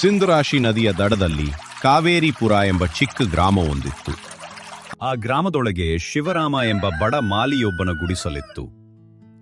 ಸಿಂಧುರಾಶಿ ನದಿಯ ದಡದಲ್ಲಿ ಕಾವೇರಿಪುರ ಎಂಬ ಚಿಕ್ಕ ಗ್ರಾಮವೊಂದಿತ್ತು. ಆ ಗ್ರಾಮದೊಳಗೆ ಶಿವರಾಮ ಎಂಬ ಬಡ ಮಾಲಿಯೊಬ್ಬನ ಗುಡಿಸಲಿತ್ತು.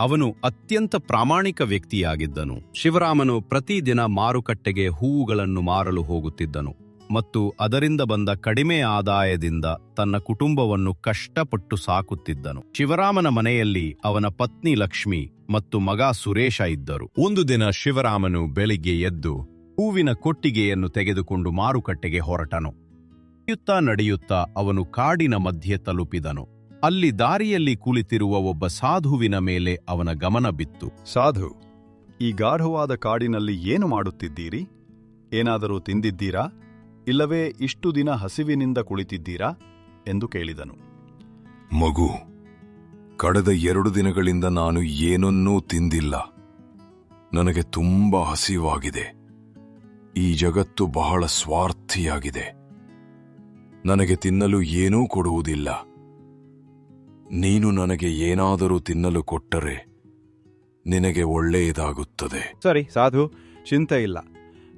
ಅವನು ಅತ್ಯಂತ ಪ್ರಾಮಾಣಿಕ ವ್ಯಕ್ತಿಯಾಗಿದ್ದನು. ಶಿವರಾಮನು ಪ್ರತಿದಿನ ಮಾರುಕಟ್ಟೆಗೆ ಹೂವುಗಳನ್ನು ಮಾರಲು ಹೋಗುತ್ತಿದ್ದನು ಮತ್ತು ಅದರಿಂದ ಬಂದ ಕಡಿಮೆ ಆದಾಯದಿಂದ ತನ್ನ ಕುಟುಂಬವನ್ನು ಕಷ್ಟಪಟ್ಟು ಸಾಕುತ್ತಿದ್ದನು. ಶಿವರಾಮನ ಮನೆಯಲ್ಲಿ ಅವನ ಪತ್ನಿ ಲಕ್ಷ್ಮಿ ಮತ್ತು ಮಗ ಸುರೇಶ ಇದ್ದರು. ಒಂದು ದಿನ ಶಿವರಾಮನು ಬೆಳಿಗ್ಗೆ ಎದ್ದು ಹೂವಿನ ಕೊಟ್ಟಿಗೆಯನ್ನು ತೆಗೆದುಕೊಂಡು ಮಾರುಕಟ್ಟೆಗೆ ಹೊರಟನು. ನಡೆಯುತ್ತಾ ನಡೆಯುತ್ತಾ ಅವನು ಕಾಡಿನ ಮಧ್ಯೆ ತಲುಪಿದನು. ಅಲ್ಲಿ ದಾರಿಯಲ್ಲಿ ಕುಳಿತಿರುವ ಒಬ್ಬ ಸಾಧುವಿನ ಮೇಲೆ ಅವನ ಗಮನ ಬಿತ್ತು. ಸಾಧು ಈ ಗಾಢವಾದ ಕಾಡಿನಲ್ಲಿ ಏನು ಮಾಡುತ್ತಿದ್ದೀರಿ? ಏನಾದರೂ ತಿಂದಿದ್ದೀರಾ? ಇಲ್ಲವೇ ಇಷ್ಟು ದಿನ ಹಸಿವಿನಿಂದ ಕುಳಿತಿದ್ದೀರಾ? ಎಂದು ಕೇಳಿದನು. ಮಗು ಕಳೆದ ಎರಡು ದಿನಗಳಿಂದ ನಾನು ಏನನ್ನೂ ತಿಂದಿಲ್ಲ. ನನಗೆ ತುಂಬಾ ಹಸಿವಾಗಿದೆ. ಈ ಜಗತ್ತು ಬಹಳ ಸ್ವಾರ್ಥಿಯಾಗಿದೆ. ನನಗೆ ತಿನ್ನಲು ಏನೂ ಕೊಡುವುದಿಲ್ಲ. ನೀನು ನನಗೆ ಏನಾದರೂ ತಿನ್ನಲು ಕೊಟ್ಟರೆ ನಿನಗೆ ಒಳ್ಳೆಯದಾಗುತ್ತದೆ. ಸರಿ, ಸಾಧು, ಚಿಂತೆ ಇಲ್ಲ.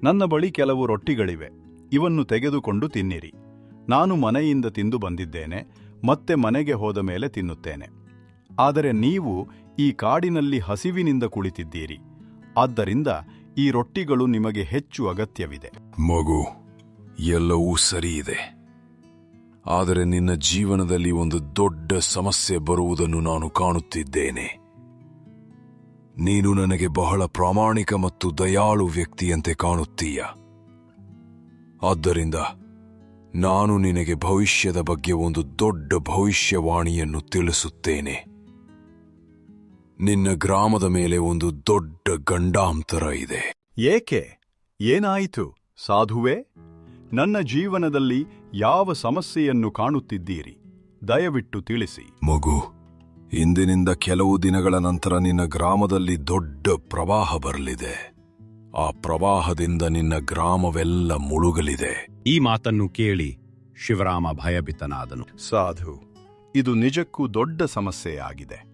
ನನ್ನ ಬಳಿ ಕೆಲವು ರೊಟ್ಟಿಗಳಿವೆ. ಇವನ್ನು ತೆಗೆದುಕೊಂಡು ತಿನ್ನಿರಿ. ನಾನು ಮನೆಯಿಂದ ತಿಂದು ಬಂದಿದ್ದೇನೆ, ಮತ್ತೆ ಮನೆಗೆ ಹೋದ ಮೇಲೆ ತಿನ್ನುತ್ತೇನೆ. ಆದರೆ ನೀವು ಈ ಕಾಡಿನಲ್ಲಿ ಹಸಿವಿನಿಂದ ಕುಳಿತಿದ್ದೀರಿ. ಆದ್ದರಿಂದ ಈ ರೊಟ್ಟಿಗಳು ನಿಮಗೆ ಹೆಚ್ಚು ಅಗತ್ಯವಿದೆ. ಮಗು, ಎಲ್ಲವೂ ಸರಿ ಇದೆ ಆದರೆ ನಿನ್ನ ಜೀವನದಲ್ಲಿ ಒಂದು ದೊಡ್ಡ ಸಮಸ್ಯೆ ಬರುವುದನ್ನು ನಾನು ಕಾಣುತ್ತಿದ್ದೇನೆ. ನೀನು ನನಗೆ ಬಹಳ ಪ್ರಾಮಾಣಿಕ ಮತ್ತು ದಯಾಳು ವ್ಯಕ್ತಿಯಂತೆ ಕಾಣುತ್ತೀಯ. ಆದ್ದರಿಂದ ನಾನು ನಿನಗೆ ಭವಿಷ್ಯದ ಬಗ್ಗೆ ಒಂದು ದೊಡ್ಡ ಭವಿಷ್ಯವಾಣಿಯನ್ನು ತಿಳಿಸುತ್ತೇನೆ. ನಿನ್ನ ಗ್ರಾಮದ ಮೇಲೆ ಒಂದು ದೊಡ್ಡ ಗಂಡಾಂತರ ಇದೆ. ಏಕೆ? ಏನಾಯಿತು? ಸಾಧುವೆ ನನ್ನ ಜೀವನದಲ್ಲಿ ಯಾವ ಸಮಸ್ಯೆಯನ್ನು ಕಾಣುತ್ತಿದ್ದೀರಿ? ದಯವಿಟ್ಟು ತಿಳಿಸಿ. ಮಗು ಇಂದಿನಿಂದ ಕೆಲವು ದಿನಗಳ ನಂತರ ನಿನ್ನ ಗ್ರಾಮದಲ್ಲಿ ದೊಡ್ಡ ಪ್ರವಾಹ ಬರಲಿದೆ. ಆ ಪ್ರವಾಹದಿಂದ ನಿನ್ನ ಗ್ರಾಮವೆಲ್ಲ ಮುಳುಗಲಿದೆ. ಈ ಮಾತನ್ನು ಕೇಳಿ ಶಿವರಾಮ ಭಯಭೀತನಾದನು. ಸಾಧು ಇದು ನಿಜಕ್ಕೂ ದೊಡ್ಡ ಸಮಸ್ಯೆಯಾಗಿದೆ.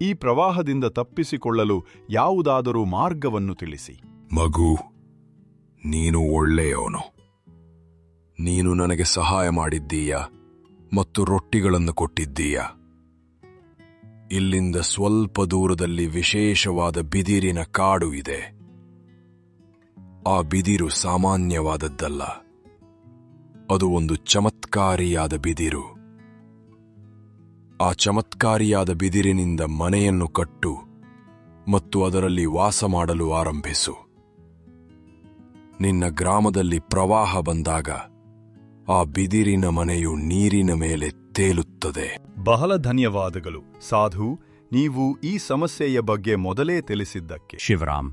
ಈ ಪ್ರವಾಹದಿಂದ ತಪ್ಪಿಸಿಕೊಳ್ಳಲು ಯಾವುದಾದರೂ ಮಾರ್ಗವನ್ನು ತಿಳಿಸಿ. ಮಗು, ನೀನು ಒಳ್ಳೆಯವನು. ನೀನು ನನಗೆ ಸಹಾಯ ಮಾಡಿದ್ದೀಯ ಮತ್ತು ರೊಟ್ಟಿಗಳನ್ನು ಕೊಟ್ಟಿದ್ದೀಯ? ಇಲ್ಲಿಂದ ಸ್ವಲ್ಪ ದೂರದಲ್ಲಿ ವಿಶೇಷವಾದ ಬಿದಿರಿನ ಕಾಡು ಇದೆ. ಆ ಬಿದಿರು ಸಾಮಾನ್ಯವಾದದ್ದಲ್ಲ. ಅದು ಒಂದು ಚಮತ್ಕಾರಿಯಾದ ಬಿದಿರು. ಆ ಚಮತ್ಕಾರಿಯಾದ ಬಿದಿರಿನಿಂದ ಮನೆಯನ್ನು ಕಟ್ಟು ಮತ್ತು ಅದರಲ್ಲಿ ವಾಸ ಮಾಡಲು ಆರಂಭಿಸು. ನಿನ್ನ ಗ್ರಾಮದಲ್ಲಿ ಪ್ರವಾಹ ಬಂದಾಗ ಆ ಬಿದಿರಿನ ಮನೆಯು ನೀರಿನ ಮೇಲೆ ತೇಲುತ್ತದೆ. ಬಹಳ ಧನ್ಯವಾದಗಳು. ಸಾಧು ನೀವು ಈ ಸಮಸ್ಯೆಯ ಬಗ್ಗೆ ಮೊದಲೇ ತಿಳಿಸಿದ್ದಕ್ಕೆ. ಶಿವರಾಮ್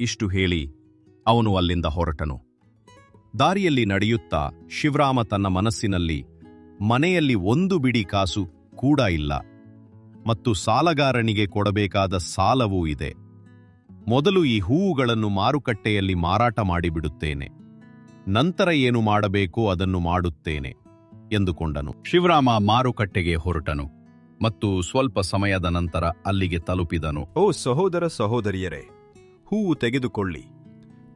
ಇಷ್ಟು ಹೇಳಿ ಅವನು ಅಲ್ಲಿಂದ ಹೊರಟನು. ದಾರಿಯಲ್ಲಿ ನಡೆಯುತ್ತಾ ಶಿವರಾಮ ತನ್ನ ಮನಸ್ಸಿನಲ್ಲಿ ಮನೆಯಲ್ಲಿ ಒಂದು ಬಿಡಿ ಕಾಸು ಕೂಡ ಇಲ್ಲ. ಮತ್ತು ಸಾಲಗಾರನಿಗೆ ಕೊಡಬೇಕಾದ ಸಾಲವೂ ಇದೆ. ಮೊದಲು ಈ ಹೂವುಗಳನ್ನು ಮಾರುಕಟ್ಟೆಯಲ್ಲಿ ಮಾರಾಟ ಮಾಡಿಬಿಡುತ್ತೇನೆ. ನಂತರ ಏನು ಮಾಡಬೇಕೋ ಅದನ್ನು ಮಾಡುತ್ತೇನೆ ಎಂದುಕೊಂಡನು. ಶಿವರಾಮ ಮಾರುಕಟ್ಟೆಗೆ ಹೊರಟನು ಮತ್ತು ಸ್ವಲ್ಪ ಸಮಯದ ನಂತರ ಅಲ್ಲಿಗೆ ತಲುಪಿದನು. ಓ ಸಹೋದರ ಸಹೋದರಿಯರೇ ಹೂವು ತೆಗೆದುಕೊಳ್ಳಿ.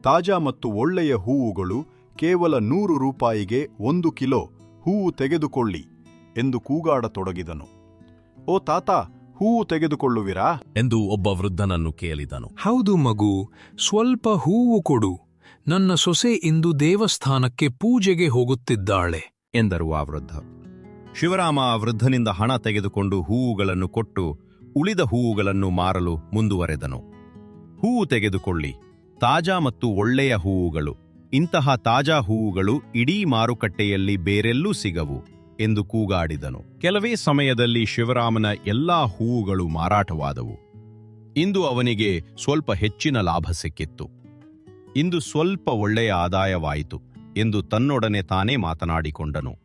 ತಾಜಾ ಮತ್ತು ಒಳ್ಳೆಯ ಹೂವುಗಳು ಕೇವಲ ನೂರು ರೂಪಾಯಿಗೆ ಒಂದು ಕಿಲೋ ಹೂವು ತೆಗೆದುಕೊಳ್ಳಿ. ಎಂದು ಕೂಗಾಡತೊಡಗಿದನು. ಓ ತಾತ ಹೂವು ತೆಗೆದುಕೊಳ್ಳುವಿರಾ? ಎಂದು ಒಬ್ಬ ವೃದ್ಧನನ್ನು ಕೇಳಿದನು. ಹೌದು ಮಗು ಸ್ವಲ್ಪ ಹೂವು ಕೊಡು. ನನ್ನ ಸೊಸೆ ಇಂದು ದೇವಸ್ಥಾನಕ್ಕೆ ಪೂಜೆಗೆ ಹೋಗುತ್ತಿದ್ದಾಳೆ ಎಂದರು ಆ ವೃದ್ಧ. ಶಿವರಾಮ ಆ ವೃದ್ಧನಿಂದ ಹಣ ತೆಗೆದುಕೊಂಡು ಹೂವುಗಳನ್ನು ಕೊಟ್ಟು ಉಳಿದ ಹೂವುಗಳನ್ನು ಮಾರಲು ಮುಂದುವರೆದನು. ಹೂವು ತೆಗೆದುಕೊಳ್ಳಿ ತಾಜಾ ಮತ್ತು ಒಳ್ಳೆಯ ಹೂವುಗಳು. ಇಂತಹ ತಾಜಾ ಹೂವುಗಳು ಇಡೀ ಮಾರುಕಟ್ಟೆಯಲ್ಲಿ ಬೇರೆಲ್ಲೂ ಸಿಗವು. ಎಂದು ಕೂಗಾಡಿದನು. ಕೆಲವೇ ಸಮಯದಲ್ಲಿ ಶಿವರಾಮನ ಎಲ್ಲಾ ಹೂವುಗಳು ಮಾರಾಟವಾದವು. ಇಂದು ಅವನಿಗೆ ಸ್ವಲ್ಪ ಹೆಚ್ಚಿನ ಲಾಭ ಸಿಕ್ಕಿತ್ತು. ಇಂದು ಸ್ವಲ್ಪ ಒಳ್ಳೆಯ ಆದಾಯವಾಯಿತು ಎಂದು ತನ್ನೊಡನೆ ತಾನೇ ಮಾತನಾಡಿಕೊಂಡನು.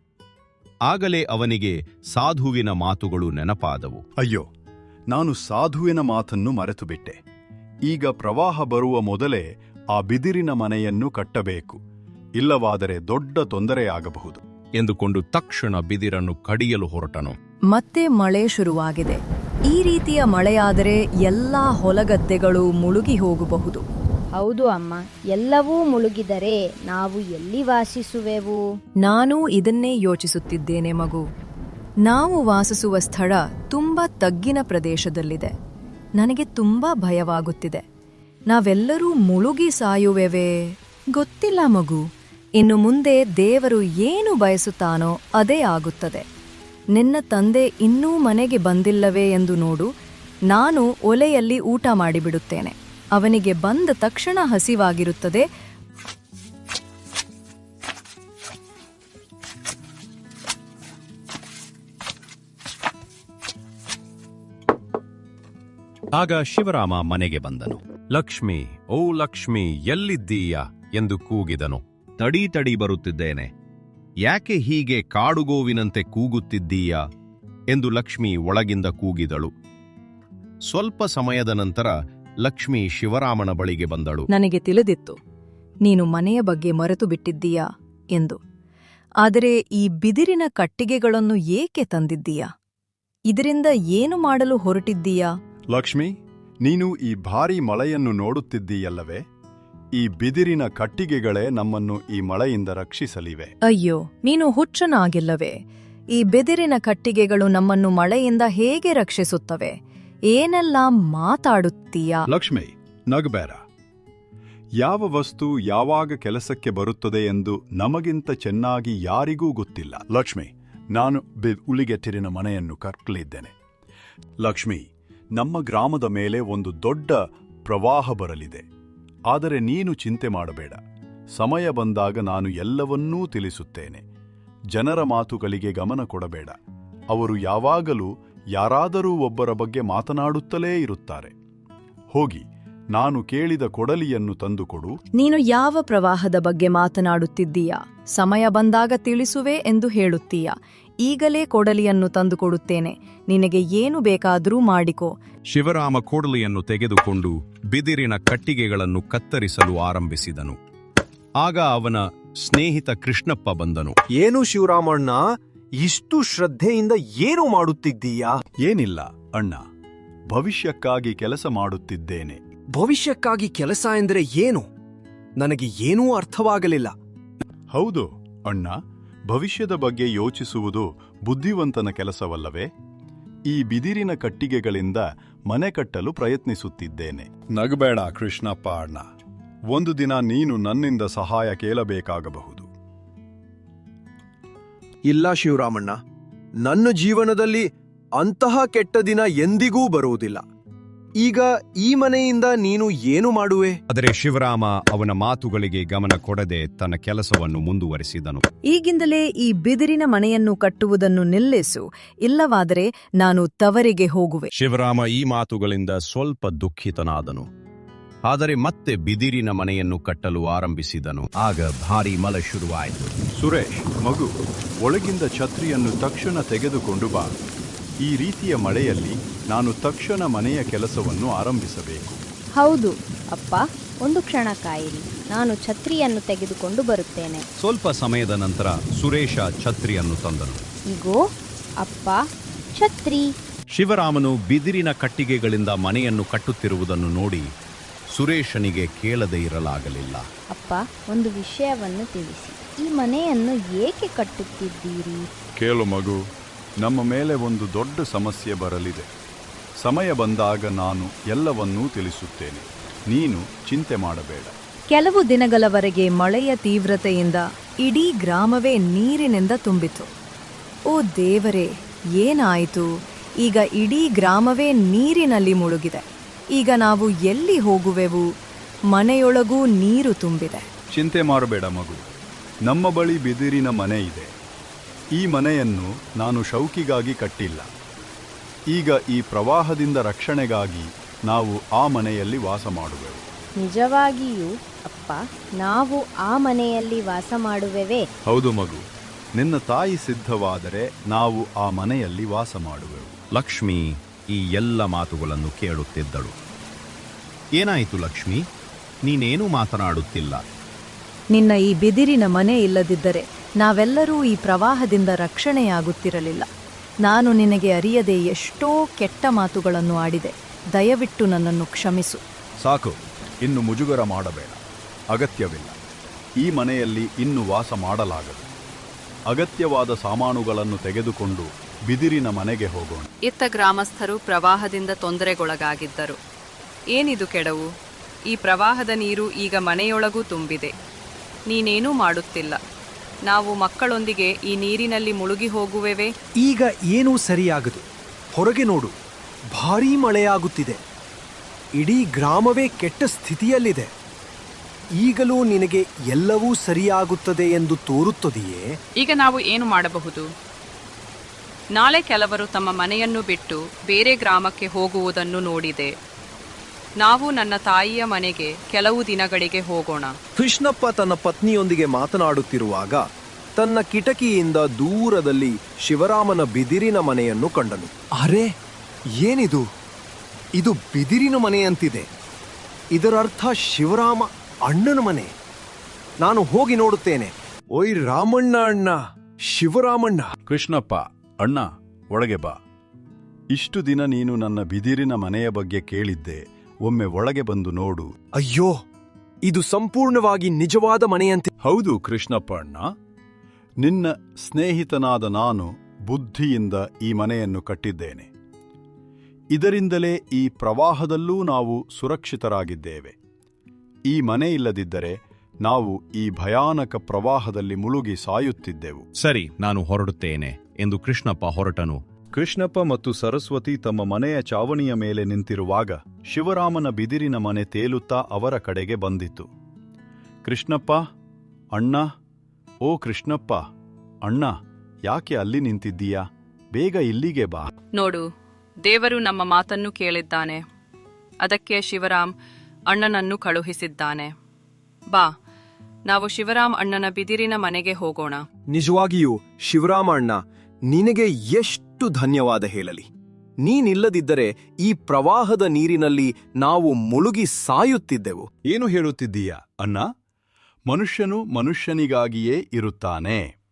ಆಗಲೇ ಅವನಿಗೆ ಸಾಧುವಿನ ಮಾತುಗಳು ನೆನಪಾದವು. ಅಯ್ಯೋ, ನಾನು ಸಾಧುವಿನ ಮಾತನ್ನು ಮರೆತುಬಿಟ್ಟೆ. ಈಗ ಪ್ರವಾಹ ಬರುವ ಮೊದಲೇ ಆ ಬಿದಿರಿನ ಮನೆಯನ್ನು ಕಟ್ಟಬೇಕು. ಇಲ್ಲವಾದರೆ ದೊಡ್ಡ ತೊಂದರೆಯಾಗಬಹುದು. ಎಂದುಕೊಂಡು ತಕ್ಷಣ ಬಿದಿರನ್ನು ಕಡಿಯಲು ಹೊರಟನು. ಮತ್ತೆ ಮಳೆ ಶುರುವಾಗಿದೆ. ಈ ರೀತಿಯ ಮಳೆಯಾದರೆ ಎಲ್ಲಾ ಹೊಲಗದ್ದೆಗಳು ಮುಳುಗಿ ಹೋಗಬಹುದು. ಹೌದು ಅಮ್ಮ ಎಲ್ಲವೂ ಮುಳುಗಿದರೆ ನಾವು ಎಲ್ಲಿ ವಾಸಿಸುವೆವು? ನಾನು ಇದನ್ನೇ ಯೋಚಿಸುತ್ತಿದ್ದೇನೆ ಮಗು. ನಾವು ವಾಸಿಸುವ ಸ್ಥಳ ತುಂಬಾ ತಗ್ಗಿನ ಪ್ರದೇಶದಲ್ಲಿದೆ. ನನಗೆ ತುಂಬಾ ಭಯವಾಗುತ್ತಿದೆ. ನಾವೆಲ್ಲರೂ ಮುಳುಗಿ ಸಾಯುವೆವೇ? ಗೊತ್ತಿಲ್ಲ ಮಗು. ಇನ್ನು ಮುಂದೆ ದೇವರು ಏನು ಬಯಸುತ್ತಾನೋ ಅದೇ ಆಗುತ್ತದೆ. ನಿನ್ನ ತಂದೆ ಇನ್ನೂ ಮನೆಗೆ ಬಂದಿಲ್ಲವೇ ಎಂದು ನೋಡು. ನಾನು ಒಲೆಯಲ್ಲಿ ಊಟ ಮಾಡಿಬಿಡುತ್ತೇನೆ. ಅವನಿಗೆ ಬಂದ ತಕ್ಷಣ ಹಸಿವಾಗಿರುತ್ತದೆ. ಆಗ ಶಿವರಾಮ ಮನೆಗೆ ಬಂದನು. ಲಕ್ಷ್ಮಿ, ಓ ಲಕ್ಷ್ಮಿ, ಎಲ್ಲಿದ್ದೀಯಾ? ಎಂದು ಕೂಗಿದನು. ತಡಿ ತಡಿ ಬರುತ್ತಿದ್ದೇನೆ. ಯಾಕೆ ಹೀಗೆ ಕಾಡುಗೋವಿನಂತೆ ಕೂಗುತ್ತಿದ್ದೀಯಾ? ಎಂದು ಲಕ್ಷ್ಮಿ ಒಳಗಿಂದ ಕೂಗಿದಳು. ಸ್ವಲ್ಪ ಸಮಯದ ನಂತರ ಲಕ್ಷ್ಮಿ ಶಿವರಾಮನ ಬಳಿಗೆ ಬಂದಳು. ನನಗೆ ತಿಳಿದಿತ್ತು ನೀನು ಮನೆಯ ಬಗ್ಗೆ ಮರೆತು ಬಿಟ್ಟಿದ್ದೀಯಾ? ಎಂದು. ಆದರೆ ಈ ಬಿದಿರಿನ ಕಟ್ಟಿಗೆಗಳನ್ನು ಏಕೆ ತಂದಿದ್ದೀಯಾ? ಇದರಿಂದ ಏನು ಮಾಡಲು ಹೊರಟಿದ್ದೀಯಾ? ಲಕ್ಷ್ಮಿ ನೀನು ಈ ಭಾರೀ ಮಳೆಯನ್ನು ನೋಡುತ್ತಿದ್ದೀಯಲ್ಲವೇ? ಈ ಬಿದಿರಿನ ಕಟ್ಟಿಗೆಗಳೇ ನಮ್ಮನ್ನು ಈ ಮಳೆಯಿಂದ ರಕ್ಷಿಸಲಿವೆ. ಅಯ್ಯೋ ನೀನು ಹುಚ್ಚನಾಗಿಲ್ಲವೇ. ಈ ಬೆದಿರಿನ ಕಟ್ಟಿಗೆಗಳು ನಮ್ಮನ್ನು ಮಳೆಯಿಂದ ಹೇಗೆ ರಕ್ಷಿಸುತ್ತವೆ? ಏನೆಲ್ಲ ಮಾತಾಡುತ್ತೀಯಾ? ಲಕ್ಷ್ಮಿ ನಗಬೇರ ಯಾವ ವಸ್ತು ಯಾವಾಗ ಕೆಲಸಕ್ಕೆ ಬರುತ್ತದೆ ಎಂದು ನಮಗಿಂತ ಚೆನ್ನಾಗಿ ಯಾರಿಗೂ ಗೊತ್ತಿಲ್ಲ. ಲಕ್ಷ್ಮಿ ನಾನು ಬಿ ಉಳಿಗೆಟ್ಟಿರಿನ ಮನೆಯನ್ನು ಕಟ್ಟಲಿದ್ದೇನೆ. ಲಕ್ಷ್ಮಿ ನಮ್ಮ ಗ್ರಾಮದ ಮೇಲೆ ಒಂದು ದೊಡ್ಡ ಪ್ರವಾಹ ಬರಲಿದೆ. ಆದರೆ ನೀನು ಚಿಂತೆ ಮಾಡಬೇಡ. ಸಮಯ ಬಂದಾಗ ನಾನು ಎಲ್ಲವನ್ನೂ ತಿಳಿಸುತ್ತೇನೆ. ಜನರ ಮಾತುಗಳಿಗೆ ಗಮನ ಕೊಡಬೇಡ. ಅವರು ಯಾವಾಗಲೂ ಯಾರಾದರೂ ಒಬ್ಬರ ಬಗ್ಗೆ ಮಾತನಾಡುತ್ತಲೇ ಇರುತ್ತಾರೆ. ಹೋಗಿ ನಾನು ಕೇಳಿದ ಕೊಡಲಿಯನ್ನು ತಂದುಕೊಡು. ನೀನು ಯಾವ ಪ್ರವಾಹದ ಬಗ್ಗೆ ಮಾತನಾಡುತ್ತಿದ್ದೀಯಾ? ಸಮಯ ಬಂದಾಗ ತಿಳಿಸುವೆ ಎಂದು ಹೇಳುತ್ತೀಯ? ಈಗಲೇ ಕೊಡಲಿಯನ್ನು ತಂದುಕೊಡುತ್ತೇನೆ. ನಿನಗೆ ಏನು ಬೇಕಾದರೂ ಮಾಡಿಕೋ. ಶಿವರಾಮ ಕೊಡಲಿಯನ್ನು ತೆಗೆದುಕೊಂಡು ಬಿದಿರಿನ ಕಟ್ಟಿಗೆಗಳನ್ನು ಕತ್ತರಿಸಲು ಆರಂಭಿಸಿದನು. ಆಗ ಅವನ ಸ್ನೇಹಿತ ಕೃಷ್ಣಪ್ಪ ಬಂದನು. ಏನು ಶಿವರಾಮಣ್ಣ? ಇಷ್ಟು ಶ್ರದ್ಧೆಯಿಂದ ಏನು ಮಾಡುತ್ತಿದ್ದೀಯಾ? ಏನಿಲ್ಲ ಅಣ್ಣ. ಭವಿಷ್ಯಕ್ಕಾಗಿ ಕೆಲಸ ಮಾಡುತ್ತಿದ್ದೇನೆ. ಭವಿಷ್ಯಕ್ಕಾಗಿ ಕೆಲಸ ಎಂದರೆ ಏನು? ನನಗೆ ಏನೂ ಅರ್ಥವಾಗಲಿಲ್ಲ. ಹೌದು ಅಣ್ಣ. ಭವಿಷ್ಯದ ಬಗ್ಗೆ ಯೋಚಿಸುವುದು ಬುದ್ಧಿವಂತನ ಕೆಲಸವಲ್ಲವೇ? ಈ ಬಿದಿರಿನ ಕಟ್ಟಿಗೆಗಳಿಂದ ಮನೆ ಕಟ್ಟಲು ಪ್ರಯತ್ನಿಸುತ್ತಿದ್ದೇನೆ. ನಗಬೇಡ ಕೃಷ್ಣಪ್ಪ ಅಣ್ಣ. ಒಂದು ದಿನ ನೀನು ನನ್ನಿಂದ ಸಹಾಯ ಕೇಳಬೇಕಾಗಬಹುದು. ಇಲ್ಲ ಶಿವರಾಮಣ್ಣ. ನನ್ನ ಜೀವನದಲ್ಲಿ ಅಂತಹ ಕೆಟ್ಟ ದಿನ ಎಂದಿಗೂ ಬರುವುದಿಲ್ಲ. ಈಗ ಈ ಮನೆಯಿಂದ ನೀನು ಏನು ಮಾಡುವೆ? ಆದರೆ ಶಿವರಾಮ ಅವನ ಮಾತುಗಳಿಗೆ ಗಮನ ಕೊಡದೆ ತನ್ನ ಕೆಲಸವನ್ನು ಮುಂದುವರಿಸಿದನು. ಈಗಿಂದಲೇ ಈ ಬಿದಿರಿನ ಮನೆಯನ್ನು ಕಟ್ಟುವುದನ್ನು ನಿಲ್ಲಿಸು. ಇಲ್ಲವಾದರೆ ನಾನು ತವರಿಗೆ ಹೋಗುವೆ. ಶಿವರಾಮ ಈ ಮಾತುಗಳಿಂದ ಸ್ವಲ್ಪ ದುಃಖಿತನಾದನು. ಆದರೆ ಮತ್ತೆ ಬಿದಿರಿನ ಮನೆಯನ್ನು ಕಟ್ಟಲು ಆರಂಭಿಸಿದನು. ಆಗ ಭಾರಿ ಮಳೆ ಶುರುವಾಯಿತು. ಸುರೇಶ್ ಮಗು ಒಳಗಿಂದ ಛತ್ರಿಯನ್ನು ತಕ್ಷಣ ತೆಗೆದುಕೊಂಡು ಬಾ. ಈ ರೀತಿಯ ಮಳೆಯಲ್ಲಿ ನಾನು ತಕ್ಷಣ ಮನೆಯ ಕೆಲಸವನ್ನು ಆರಂಭಿಸಬೇಕು. ಹೌದು ಅಪ್ಪ ಒಂದು ಕ್ಷಣ ಕಾಯಿರಿ. ನಾನು ಛತ್ರಿಯನ್ನು ತೆಗೆದುಕೊಂಡು ಬರುತ್ತೇನೆ. ಸ್ವಲ್ಪ ಸಮಯದ ನಂತರ ಸುರೇಶ ಛತ್ರಿಯನ್ನು ತಂದನು. ಇಗೋ ಅಪ್ಪ ಛತ್ರಿ. ಶಿವರಾಮನು ಬಿದಿರಿನ ಕಟ್ಟಿಗೆಗಳಿಂದ ಮನೆಯನ್ನು ಕಟ್ಟುತ್ತಿರುವುದನ್ನು ನೋಡಿ ಸುರೇಶನಿಗೆ ಕೇಳದೆ ಇರಲಾಗಲಿಲ್ಲ. ಅಪ್ಪ ಒಂದು ವಿಷಯವನ್ನು ತಿಳಿಸಿ. ಈ ಮನೆಯನ್ನು ಏಕೆ ಕಟ್ಟುತ್ತಿದ್ದೀರಿ? ಕೇಳು ಮಗು ನಮ್ಮ ಮೇಲೆ ಒಂದು ದೊಡ್ಡ ಸಮಸ್ಯೆ ಬರಲಿದೆ. ಸಮಯ ಬಂದಾಗ ನಾನು ಎಲ್ಲವನ್ನೂ ತಿಳಿಸುತ್ತೇನೆ. ನೀನು ಚಿಂತೆ ಮಾಡಬೇಡ. ಕೆಲವು ದಿನಗಳವರೆಗೆ ಮಳೆಯ ತೀವ್ರತೆಯಿಂದ ಇಡೀ ಗ್ರಾಮವೇ ನೀರಿನಿಂದ ತುಂಬಿತು. ಓ ದೇವರೇ ಏನಾಯಿತು? ಈಗ ಇಡೀ ಗ್ರಾಮವೇ ನೀರಿನಲ್ಲಿ ಮುಳುಗಿದೆ. ಈಗ ನಾವು ಎಲ್ಲಿ ಹೋಗುವೆವು? ಮನೆಯೊಳಗೂ ನೀರು ತುಂಬಿದೆ. ಚಿಂತೆ ಮಾಡಬೇಡ ಮಗು. ನಮ್ಮ ಬಳಿ ಬಿದಿರಿನ ಮನೆ ಇದೆ. ಈ ಮನೆಯನ್ನು ನಾನು ಶೌಕಿಗಾಗಿ ಕಟ್ಟಿಲ್ಲ. ಈಗ ಈ ಪ್ರವಾಹದಿಂದ ರಕ್ಷಣೆಗಾಗಿ ನಾವು ಆ ಮನೆಯಲ್ಲಿ ವಾಸ ಮಾಡುವೆವು. ನಿಜವಾಗಿಯೂ ಅಪ್ಪ ನಾವು ಆ ಮನೆಯಲ್ಲಿ ವಾಸ ಮಾಡುವೆವೆ? ಹೌದು ಮಗು. ನಿನ್ನ ತಾಯಿ ಸಿದ್ಧವಾದರೆ ನಾವು ಆ ಮನೆಯಲ್ಲಿ ವಾಸ ಮಾಡುವೆವು. ಲಕ್ಷ್ಮಿ ಈ ಎಲ್ಲ ಮಾತುಗಳನ್ನು ಕೇಳುತ್ತಿದ್ದಳು. ಏನಾಯಿತು ಲಕ್ಷ್ಮಿ? ನೀನೇನೂ ಮಾತನಾಡುತ್ತಿಲ್ಲ. ನಿನ್ನ ಈ ಬಿದಿರಿನ ಮನೆ ಇಲ್ಲದಿದ್ದರೆ ನಾವೆಲ್ಲರೂ ಈ ಪ್ರವಾಹದಿಂದ ರಕ್ಷಣೆಯಾಗುತ್ತಿರಲಿಲ್ಲ. ನಾನು ನಿನಗೆ ಅರಿಯದೆ ಎಷ್ಟೋ ಕೆಟ್ಟ ಮಾತುಗಳನ್ನು ಆಡಿದೆ. ದಯವಿಟ್ಟು ನನ್ನನ್ನು ಕ್ಷಮಿಸು. ಸಾಕು ಇನ್ನು ಮುಜುಗರ ಮಾಡಬೇಡ. ಅಗತ್ಯವಿಲ್ಲ. ಈ ಮನೆಯಲ್ಲಿ ಇನ್ನು ವಾಸ ಮಾಡಲಾಗದು. ಅಗತ್ಯವಾದ ಸಾಮಾನುಗಳನ್ನು ತೆಗೆದುಕೊಂಡು ಬಿದಿರಿನ ಮನೆಗೆ ಹೋಗೋಣ. ಇತ್ತ ಗ್ರಾಮಸ್ಥರು ಪ್ರವಾಹದಿಂದ ತೊಂದರೆಗೊಳಗಾಗಿದ್ದರು. ಏನಿದು ಕೆಡವು? ಈ ಪ್ರವಾಹದ ನೀರು ಈಗ ಮನೆಯೊಳಗೂ ತುಂಬಿದೆ. ನೀನೇನೂ ಮಾಡುತ್ತಿಲ್ಲ. ನಾವು ಮಕ್ಕಳೊಂದಿಗೆ ಈ ನೀರಿನಲ್ಲಿ ಮುಳುಗಿ ಹೋಗುವೆವೆ? ಈಗ ಏನೂ ಸರಿಯಾಗದು. ಹೊರಗೆ ನೋಡು. ಭಾರೀ ಮಳೆಯಾಗುತ್ತಿದೆ. ಇಡೀ ಗ್ರಾಮವೇ ಕೆಟ್ಟ ಸ್ಥಿತಿಯಲ್ಲಿದೆ. ಈಗಲೂ ನಿನಗೆ ಎಲ್ಲವೂ ಸರಿಯಾಗುತ್ತದೆ ಎಂದು ತೋರುತ್ತದೆಯೇ? ಈಗ ನಾವು ಏನು ಮಾಡಬಹುದು? ನಾಳೆ ಕೆಲವರು ತಮ್ಮ ಮನೆಯನ್ನು ಬಿಟ್ಟು ಬೇರೆ ಗ್ರಾಮಕ್ಕೆ ಹೋಗುವುದನ್ನು ನೋಡಿದೆ. ನಾವು ನನ್ನ ತಾಯಿಯ ಮನೆಗೆ ಕೆಲವು ದಿನಗಳಿಗೆ ಹೋಗೋಣ. ಕೃಷ್ಣಪ್ಪ ತನ್ನ ಪತ್ನಿಯೊಂದಿಗೆ ಮಾತನಾಡುತ್ತಿರುವಾಗ ತನ್ನ ಕಿಟಕಿಯಿಂದ ದೂರದಲ್ಲಿ ಶಿವರಾಮನ ಬಿದಿರಿನ ಮನೆಯನ್ನು ಕಂಡನು. ಅರೆ ಏನಿದು? ಇದು ಬಿದಿರಿನ ಮನೆಯಂತಿದೆ ಇದರರ್ಥ ಶಿವರಾಮ ಅಣ್ಣನ ಮನೆ. ನಾನು ಹೋಗಿ ನೋಡುತ್ತೇನೆ. ಓಯ್ ರಾಮಣ್ಣ ಅಣ್ಣ ಶಿವರಾಮಣ್ಣ. ಕೃಷ್ಣಪ್ಪ ಅಣ್ಣ ಒಳಗೆ ಬಾ. ಇಷ್ಟು ದಿನ ನೀನು ನನ್ನ ಬಿದಿರಿನ ಮನೆಯ ಬಗ್ಗೆ ಕೇಳಿದ್ದೆ. ಒಮ್ಮೆ ಒಳಗೆ ಬಂದು ನೋಡು. ಅಯ್ಯೋ ಇದು ಸಂಪೂರ್ಣವಾಗಿ ನಿಜವಾದ ಮನೆಯಂತೆ. ಹೌದು ಕೃಷ್ಣಪ್ಪಣ್ಣ. ನಿನ್ನ ಸ್ನೇಹಿತನಾದ ನಾನು ಬುದ್ಧಿಯಿಂದ ಈ ಮನೆಯನ್ನು ಕಟ್ಟಿದ್ದೇನೆ. ಇದರಿಂದಲೇ ಈ ಪ್ರವಾಹದಲ್ಲೂ ನಾವು ಸುರಕ್ಷಿತರಾಗಿದ್ದೇವೆ. ಈ ಮನೆ ಇಲ್ಲದಿದ್ದರೆ ನಾವು ಈ ಭಯಾನಕ ಪ್ರವಾಹದಲ್ಲಿ ಮುಳುಗಿ ಸಾಯುತ್ತಿದ್ದೆವು. ಸರಿ ನಾನು ಹೊರಡುತ್ತೇನೆ ಎಂದು ಕೃಷ್ಣಪ್ಪ ಹೊರಟನು. ಕೃಷ್ಣಪ್ಪ ಮತ್ತು ಸರಸ್ವತಿ ತಮ್ಮ ಮನೆಯ ಚಾವಣಿಯ ಮೇಲೆ ನಿಂತಿರುವಾಗ ಶಿವರಾಮನ ಬಿದಿರಿನ ಮನೆ ತೇಲುತ್ತಾ ಅವರ ಕಡೆಗೆ ಬಂದಿತು ಕೃಷ್ಣಪ್ಪ ಅಣ್ಣ ಓ ಕೃಷ್ಣಪ್ಪ ಅಣ್ಣ ಯಾಕೆ ಅಲ್ಲಿ ನಿಂತಿದ್ದೀಯಾ? ಬೇಗ ಇಲ್ಲಿಗೆ ಬಾ. ನೋಡು ದೇವರು ನಮ್ಮ ಮಾತನ್ನು ಕೇಳಿದ್ದಾನೆ. ಅದಕ್ಕೆ ಶಿವರಾಮ್ ಅಣ್ಣನನ್ನು ಕಳುಹಿಸಿದ್ದಾನೆ. ಬಾ ನಾವು ಶಿವರಾಮ್ ಅಣ್ಣನ ಬಿದಿರಿನ ಮನೆಗೆ ಹೋಗೋಣ. ನಿಜವಾಗಿಯೂ ಶಿವರಾಮ ಅಣ್ಣ ನಿನಗೆ ಎಷ್ಟು ಧನ್ಯವಾದ ಹೇಳಲಿ. ನೀನಿಲ್ಲದಿದ್ದರೆ ಈ ಪ್ರವಾಹದ ನೀರಿನಲ್ಲಿ ನಾವು ಮುಳುಗಿ ಸಾಯುತ್ತಿದ್ದೆವು. ಏನು ಹೇಳುತ್ತಿದ್ದೀಯಾ ಅಣ್ಣ? ಮನುಷ್ಯನು ಮನುಷ್ಯನಿಗಾಗಿಯೇ ಇರುತ್ತಾನೆ.